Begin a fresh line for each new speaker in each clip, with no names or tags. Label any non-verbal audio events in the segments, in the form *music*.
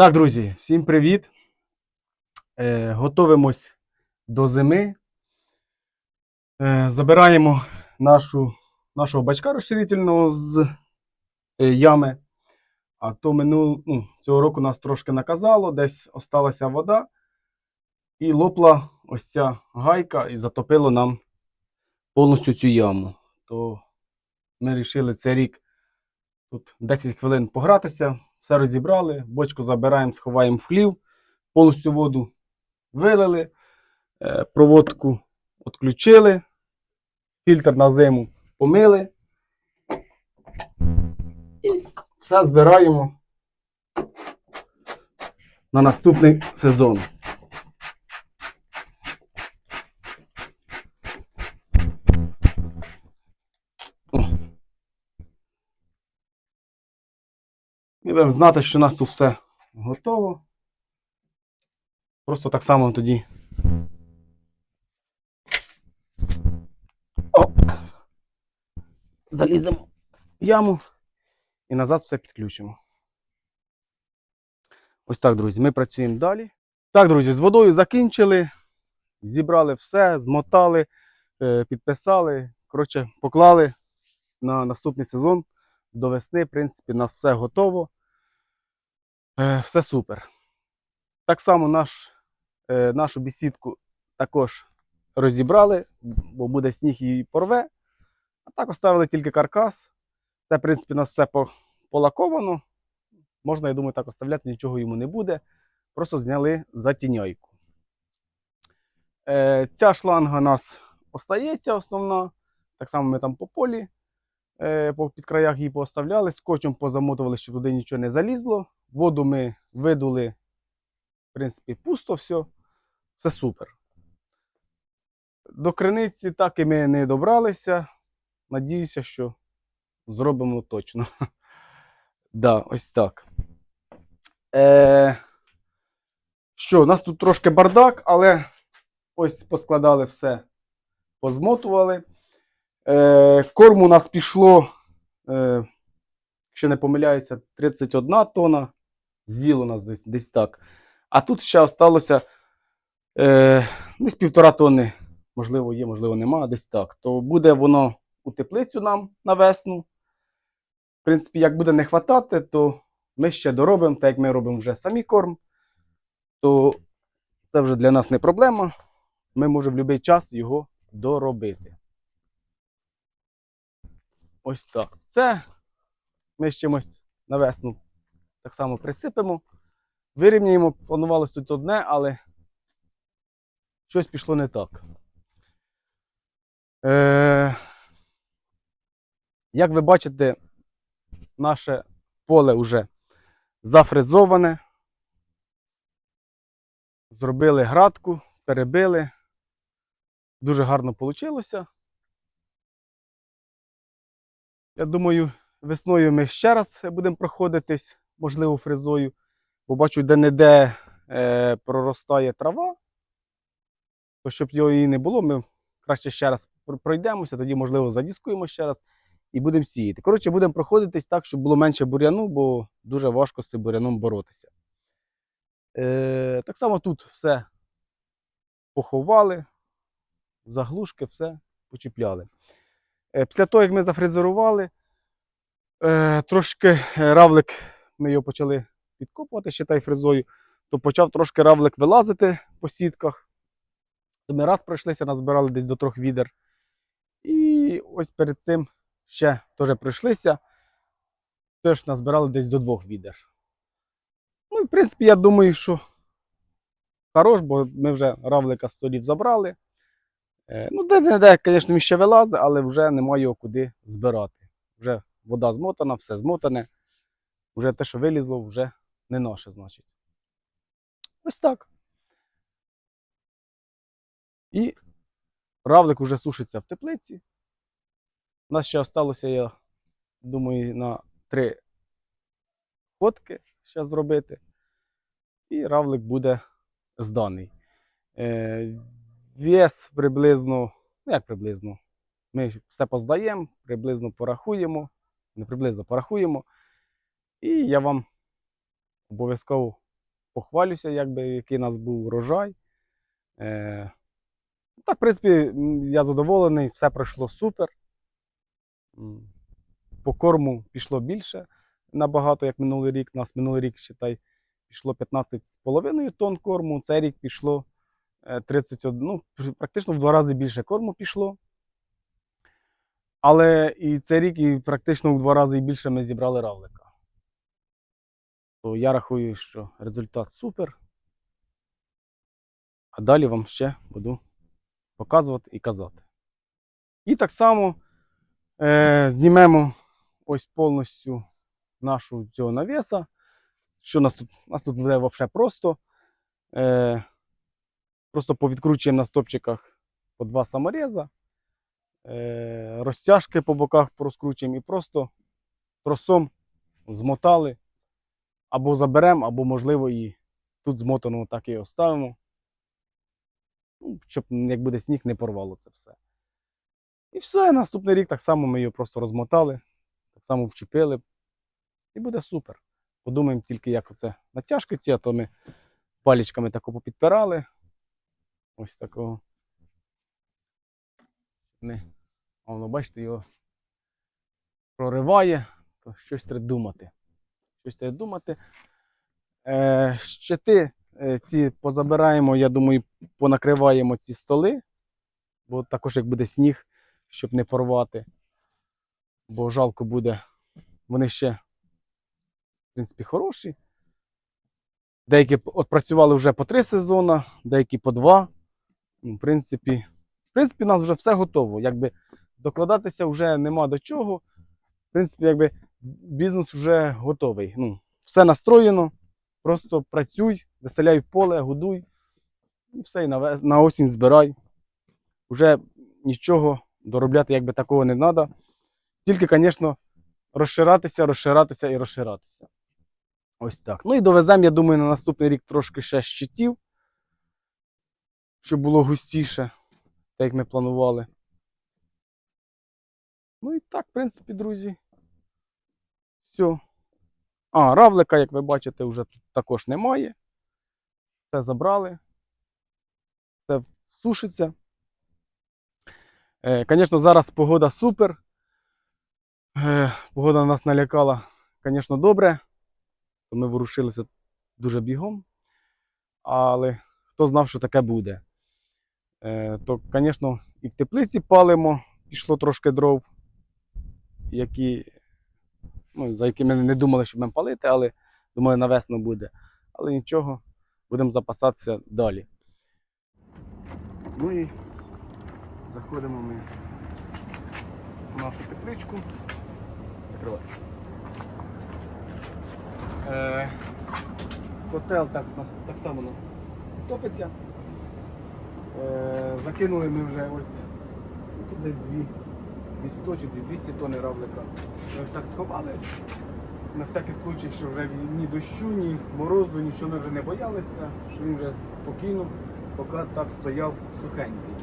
Так, друзі, всім привіт. Е, готовимось до зими. Е, забираємо нашу, нашого бачка розширительного з е, ями. А то минул, ну, цього року нас трошки наказало, десь осталася вода, і лопла ось ця гайка і затопило нам повністю цю яму. То ми вирішили цей рік тут 10 хвилин погратися, все розібрали, бочку забираємо, сховаємо в хлів, повністю воду вилили, е, проводку відключили, фільтр на зиму помили. І все збираємо на наступний сезон. І будемо знати, що у нас тут все готово. Просто так само тоді. О! Заліземо в яму і назад все підключимо. Ось так, друзі, ми працюємо далі. Так, друзі, з водою закінчили, зібрали все, змотали, е, підписали. Коротше, поклали на наступний сезон до весни, в принципі, у нас все готово. Е, Все супер. Так само наш, е, нашу бесідку також розібрали, бо буде сніг і порве. А так оставили тільки каркас. Це, в принципі, у нас все полаковано. Можна, я думаю, так оставляти, нічого йому не буде. Просто зняли затіняйку. Е, ця шланга у нас остається основна. Так само ми там по полі по під краях її поставляли, скотчем позамотували, щоб туди нічого не залізло. Воду ми видули, в принципі, пусто все. Все супер. До криниці так і ми не добралися. Надіюся, що зробимо точно. *laughs* Да, ось так. Е, що, у нас тут трошки бардак, але ось поскладали все, позмотували. Е, корму у нас пішло, е, якщо не помиляюся, 31 тонна. З'їло у нас десь, десь так. А тут ще залишилося е, десь півтора тонни. Можливо, є, можливо, нема, десь так. То буде воно у теплицю нам на весну. В принципі, як буде не хватати, то ми ще доробимо, так як ми робимо вже самі корм, то це вже для нас не проблема. Ми можемо в будь-який час його доробити. Ось так. Це ми з чимось на весну так само присипемо, вирівняємо. Планувалось тут одне, але щось пішло не так. Е, як ви бачите, наше поле вже зафрезоване. Зробили градку, перебили. Дуже гарно вийшло. Я думаю, весною ми ще раз будемо проходитись, можливо, фрезою. Бо бачу, де-не-де е, проростає трава. То щоб його і не було, ми краще ще раз пройдемося, тоді, можливо, задіскуємо ще раз і будемо сіяти. Коротше, будемо проходитись так, щоб було менше бур'яну, бо дуже важко з цим бур'яном боротися. Е, так само тут все поховали, заглушки, все почіпляли. Е, після того, як ми зафрезерували, е, трошки е, равлик, ми його почали підкопувати ще та фрезою, то почав трошки равлик вилазити по сітках. То ми раз пройшлися, назбирали десь до трьох відер. І ось перед цим ще теж пройшлися. Теж назбирали десь до двох відер. Ну, в принципі, я думаю, що хорош, бо ми вже равлика з столів забрали. Е, Ну, де-не-де, звісно, він ще вилазить, але вже немає його куди збирати. Вже вода змотана, все змотане. Вже те, що вилізло, вже не наше, значить. Ось так. І равлик вже сушиться в теплиці. У нас ще залишилося, я думаю, на три ходки ще зробити. І равлик буде зданий. Вес приблизно, ну як приблизно, ми все поздаємо, приблизно порахуємо, не приблизно порахуємо. І я вам обов'язково похвалюся, якби, який у нас був урожай. Е, так, в принципі, я задоволений, все пройшло супер. По корму пішло більше набагато, як минулий рік. У нас минулий рік, считай, пішло 15,5 тонн корму, цей рік пішло 31, ну, практично в два рази більше корму пішло. Але і цей рік, і практично в два рази більше ми зібрали равлика. То я рахую, що результат супер. А далі вам ще буду показувати і казати. І так само е, знімемо ось повністю нашу цього навіса. Що нас тут? Нас тут буде взагалі просто. Е, просто повідкручуємо на стопчиках по два самореза. Е, розтяжки по боках порозкручуємо і просто тросом змотали. Або заберемо, або, можливо, і тут змотаного так і оставимо. Ну, щоб як буде сніг, не порвало це все. І все, наступний рік так само ми його просто розмотали, так само вчепили. І буде супер. Подумаємо тільки, як це натяжки ці, а то ми палічками тако попідпирали. Ось такого. Не. А воно, бачите, його прориває, то щось треба думати. Щось треба думати. Е, щити е, ці позабираємо, я думаю, понакриваємо ці столи, бо також як буде сніг, щоб не порвати. Бо жалко буде. Вони ще, в принципі, хороші. Деякі п- от працювали вже по три сезони, деякі по два. Ну, В принципі, в принципі, у нас вже все готово. Якби докладатися вже нема до чого. В принципі, якби бізнес вже готовий. Ну, все настроєно. Просто працюй, виселяй поле, годуй. І все, і на, на осінь збирай. Уже нічого доробляти якби такого не треба. Тільки, звісно, розширатися, розширатися і розширатися. Ось так. Ну і довеземо, я думаю, на наступний рік трошки ще щитів, щоб було густіше, так як ми планували. Ну і так, в принципі, друзі. Все. А, равлика, як ви бачите, вже тут також немає. Все забрали. Все сушиться. Е, Звісно, зараз погода супер. Е, Погода нас налякала, звісно, добре. Ми ворушилися дуже бігом. Але хто знав, що таке буде. Е, То, звісно, і в теплиці палимо, пішло трошки дров, які, ну, за які ми не думали, що будемо палити, але думали, на весну буде. Але нічого, будемо запасатися далі. Ну і заходимо ми в нашу тепличку. Закривай. Е, котел так, так само у нас топиться. Е, закинули ми вже ось десь дві, 200 чи 200 тонн равлика. Ми ось так сховали. На всякий случай, що вже ні дощу, ні морозу, нічого ми вже не боялися, що він вже спокійно, поки так стояв сухенький.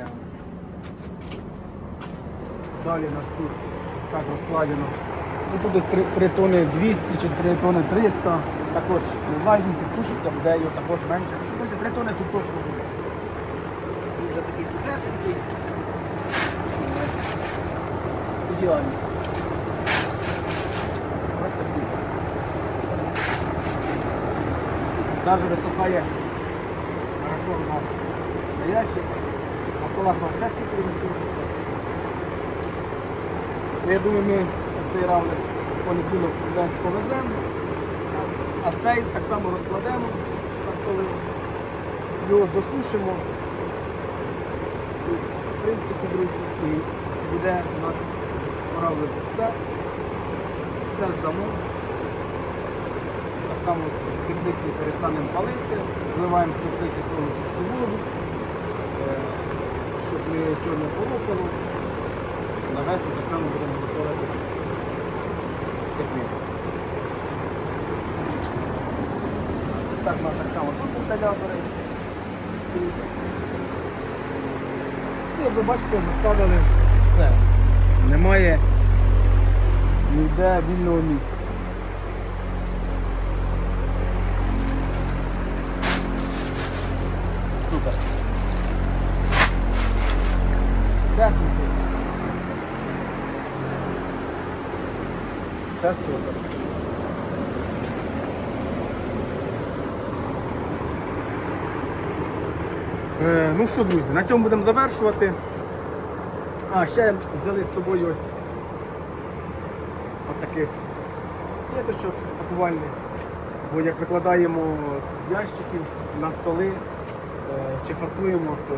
Е, Далі нас тут так розкладено. Ну, тут десь 3, 3 тони 200 чи 3 тони 300. Також не знаю, він підсушиться, буде його також менше. Ось 3 тони тут точно буде. Він вже такий сухесенький. Ідеально. Навіть виступає хорошо у нас на ящик. На столах нам сушиться. Ну, Я думаю, ми цей равлик понеділок десь повеземо, а цей так само розкладемо на столи, його досушимо. В принципі, друзі, і буде у нас равлик все. Все здамо. Так само в теплиці перестанемо палити, зливаємо з теплиці повністю всю воду, е, щоб нічого не полопало. На так само будемо готувати теплицю. Ось так у нас так само тут вентилятори і ви бачите, заставили все. Немає ніде вільного місця. Супер. Десенький. Все супер. Ну що, друзі, на цьому будемо завершувати. А, ще взяли з собою ось от таких сіточок пакувальних. Бо як викладаємо з ящиків на столи е, чи фасуємо, то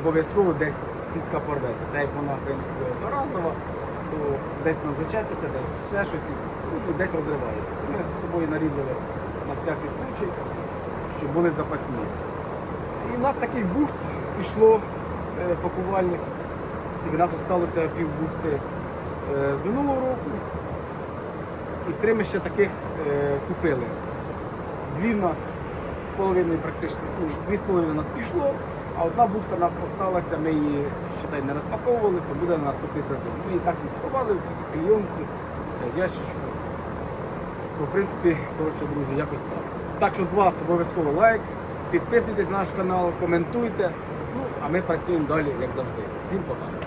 обов'язково десь сітка порветься. Так як вона, в принципі, одноразова, то десь вона зачепиться, десь ще щось, ну, десь розривається. Ми з собою нарізали на всякий случай, щоб були запасні. І у нас таких бухт пішло е, пакувальних. Тільки нас залишилося пів бухти е, з минулого року. І три ми ще таких е, купили. Дві в нас з половиною практично, ну, дві з половиною у нас пішло, а одна бухта у нас залишилася, ми її считай, не розпаковували, то буде на наступний сезон. Ми її так і сховали в клійонці, е, в ящичку. В принципі, коротше, друзі, якось так. Так що з вас обов'язково лайк, підписуйтесь на наш канал, коментуйте. Ну, а ми працюємо далі, як завжди. Всім пока.